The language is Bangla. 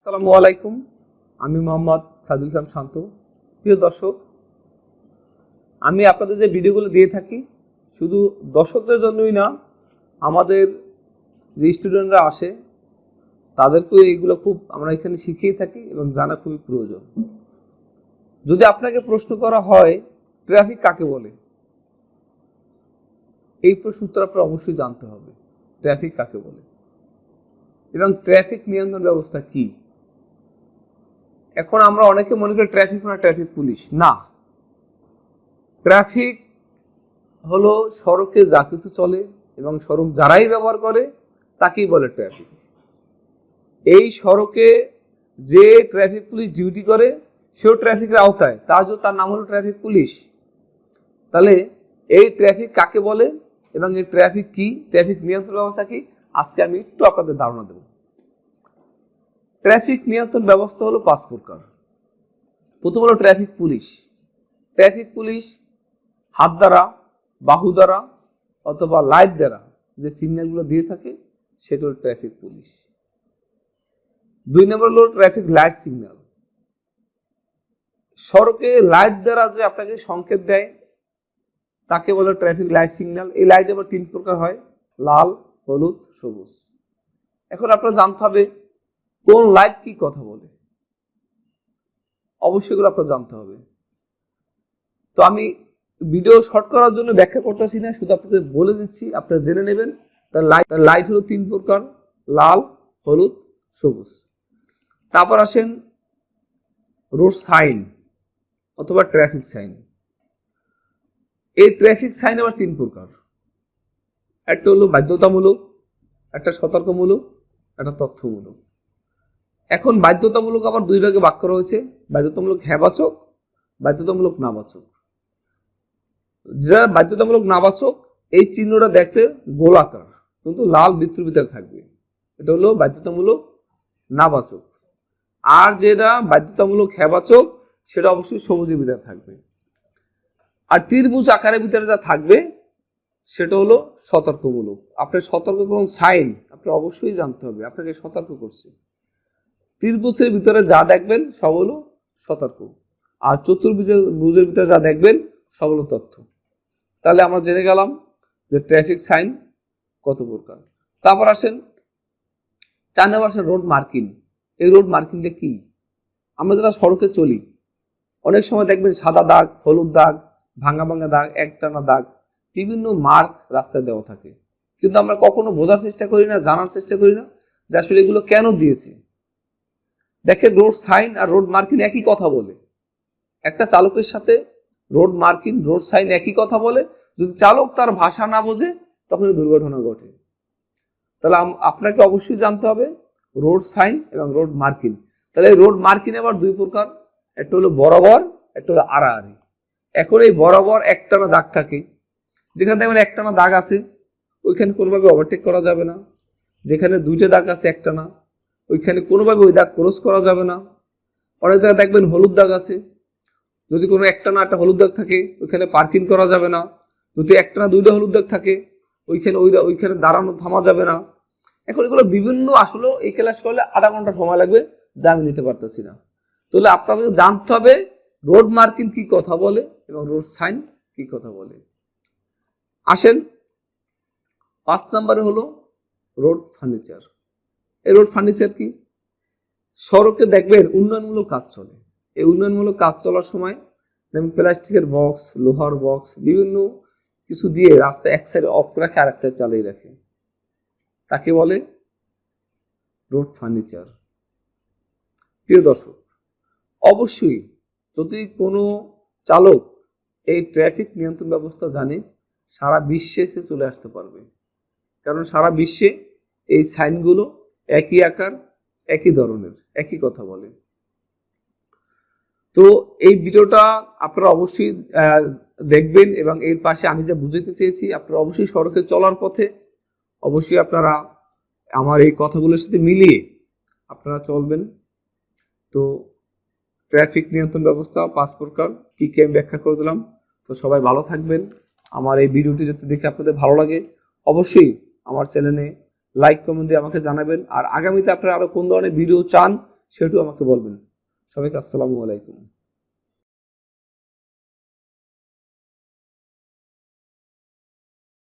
আসসালামু আলাইকুম। আমি মোহাম্মদ সাদুল ইসলাম শান্ত। প্রিয় দর্শক, আমি আপনাদের যে ভিডিওগুলো দিয়ে থাকি, শুধু দর্শকদের জন্যই না, আমাদের যে স্টুডেন্টরা আসে, তাদেরকেও এইগুলো খুব আমরা এখানে শিখিয়ে থাকি এবং জানা খুবই প্রয়োজন। যদি আপনাকে প্রশ্ন করা হয়, ট্রাফিক কাকে বলে? এই প্রশ্ন উত্তর আপনার অবশ্যই জানতে হবে, ট্রাফিক কাকে বলে? এবং ট্রাফিক নিয়ন্ত্রণ ব্যবস্থা কি? এখন আমরা অনেকে মনে করি ট্রাফিক মানে ট্রাফিক পুলিশ না। ট্রাফিক হলো সড়কে যা কিছু চলে এবং সড়ক যারাই ব্যবহার করে, তাকেই বলে ট্রাফিক এই সড়কে যে ট্রাফিক পুলিশ ডিউটি করে, সেও ট্রাফিকের আওতায়। তার জন্য তার নাম হলো ট্রাফিক পুলিশ তাহলে এই ট্রাফিক কাকে বলে এবং এই ট্রাফিক কি? ট্রাফিক নিয়ন্ত্রণ ব্যবস্থা কি? আজকে আমি একটু আপনাদের ধারণা দেব। ট্রাফিক নিয়ন্ত্রণ ব্যবস্থা হলো পাঁচ প্রকার প্রথম হলো ট্রাফিক পুলিশ। ট্রাফিক পুলিশ হাত দ্বারা, বাহু দ্বারা অথবা লাইট দ্বারা যে সিগন্যালগুলো দিয়ে থাকে, সেটা হলো ট্রাফিক পুলিশ। দুই নম্বর হলো ট্রাফিক লাইট সিগন্যাল। সড়কে লাইট দ্বারা যে আপনাকে সংকেত দেয়, তাকে বলে ট্রাফিক লাইট সিগন্যাল। এই লাইট আবার তিন প্রকার হয়, লাল, হলুদ, সবুজ। এখন আপনার জানতে হবে কোন লাইট কি কথা বলে? অবশ্যই এগুলো আপনার জানতে হবে। তো আমি ভিডিও শর্ট করার জন্য ব্যাখ্যা করতেছি না, শুধু আপনাদের বলে দিচ্ছি, আপনারা জেনে নেবেন। তার লাইট তার লাইট হলো তিন প্রকার, লাল, হলুদ, সবুজ। তারপর আসেন রোড সাইন অথবা ট্রাফিক সাইন এই ট্রাফিক সাইন আবার তিন প্রকার। একটা হলো বাধ্যতামূলক, একটা সতর্কমূলক, একটা তথ্যমূলক। এখন বাধ্যতামূলক আবার দুই ভাগে বাক্য রয়েছে বাধ্যতামূলক হ্যাবাচক বাধ্যতামূলক নাবাচক যারা বাধ্যতামূলক নাবাচক এই চিহ্নটা দেখতে গোলাকার, কিন্তু লাল বৃত্তর ভিতরে থাকবে। এটা হলো বাধ্যতামূলক নাবাচক আর যেটা বাধ্যতামূলক হ্যাবাচক সেটা অবশ্যই সবুজের ভিতরে থাকবে। আর ত্রিভুজ আকারের ভিতরে যা থাকবে, সেটা হলো সতর্কমূলক। আপনার সতর্ক কোন সাইন, আপনার অবশ্যই জানতে হবে, আপনাকে সতর্ক করছে। ত্রিভুজের ভিতরে যা দেখবেন, সব হলো সতর্ক। আর চতুর্ভুজের, ভুজের ভিতরে যা দেখবেন, সব হলো তথ্য। তাহলে আমরা জেনে গেলাম যে ট্রাফিক সাইন কত প্রকার। তারপর আসেন চার নম্বর আসেন রোড মার্কিং। এই রোড মার্কিংটা কি? আমরা যারা সড়কে চলি, অনেক সময় দেখবেন সাদা দাগ, হলুদ দাগ, ভাঙা ভাঙা দাগ, একটানা দাগ, বিভিন্ন মার্ক রাস্তায় দেওয়া থাকে। কিন্তু আমরা কখনো বোঝার চেষ্টা করি না, জানার চেষ্টা করি না যে আসলে এগুলো কেন দিয়েছে। দেখেন রোড সাইন আর রোড মার্কিং একই কথা বলে। একটা চালকের সাথে রোড মার্কিং রোড সাইন একই কথা বলে। যদি চালক তার ভাষা না বোঝে তখনই দুর্ঘটনা ঘটে। তাহলে আপনাকে অবশ্যই জানতে হবে রোড সাইন এবং রোড মার্কিং তাহলে রোড মার্কিং আবার দুই প্রকার। একটা হলো বরাবর, একটা হলো আড়াআড়ি। এখন এই বরাবর একটানা দাগ থাকে। যেখানে দেখবেন একটানা দাগ আছে, ওইখানে কোনোভাবে ওভারটেক করা যাবে না। যেখানে দুইটা দাগ আছে, একটানা। ওইখানে কোনোভাবে ওই দাগ ক্রস করা যাবে না। অনেক জায়গায় দেখবেন হলুদ দাগ আছে। যদি কোনো একটা না একটা হলুদ দাগ থাকে, ওইখানে পার্কিং করা যাবে না। যদি একটানা দুইটা হলুদ দাগ থাকে, ওইখানে ওই ওইখানে দাঁড়ানো থামা যাবে না। এখন এগুলো বিভিন্ন আসলে এই ক্লাস করলে আধা ঘণ্টা সময় লাগবে, যা আমি নিতে পারতেছি না। তাহলে আপনাদের জানতে হবে, রোড মার্কিং কি কথা বলে এবং রোড সাইন কি কথা বলে। আসেন, পাঁচ নম্বরে হলো রোড ফার্নিচার। রোড ফার্নিচার কি? সড়কে দেখবেন উন্নয়নমূলক কাজ চলে। এই উন্নয়নমূলক কাজ চলার সময় যেমন প্লাস্টিকের বক্স লোহার বক্স বিভিন্ন কিছু দিয়ে রাস্তা এক সাইড অফ রাখে আর এক সাইড চালিয়ে রাখে। তাকে বলে রোড ফার্নিচার প্রিয় দর্শক, অবশ্যই যদি কোনো চালক এই ট্রাফিক নিয়ন্ত্রণ ব্যবস্থা জানে, সারা বিশ্বে সে চলে আসতে পারবে। কারণ সারা বিশ্বে এই সাইনগুলো একই আকার, একই ধরনের, একই কথা বলে। তো এই ভিডিওটা আপনারা অবশ্যই দেখবেন এবং এর পাশে আমি যা বুঝাতে চেয়েছি, আপনারা অবশ্যই সড়কে চলার পথে অবশ্যই আপনারা আমার এই কথাগুলোর সাথে মিলিয়ে আপনারা চলবেন। তো ট্রাফিক নিয়ন্ত্রণ ব্যবস্থা পাঁচ প্রকার কি কি আমি ব্যাখ্যা করে দিলাম। তো সবাই ভালো থাকবেন। আমার এই ভিডিওটি যদি দেখে আপনাদের ভালো লাগে, অবশ্যই আমার চ্যানেলে লাইক কমেন্ট দিয়ে আমাকে জানাবেন। আর আগামীতে আপনারা আরও কোন ধরনের ভিডিও চান সেটাও আমাকে বলবেন। সবাইকে আসসালামু আলাইকুম।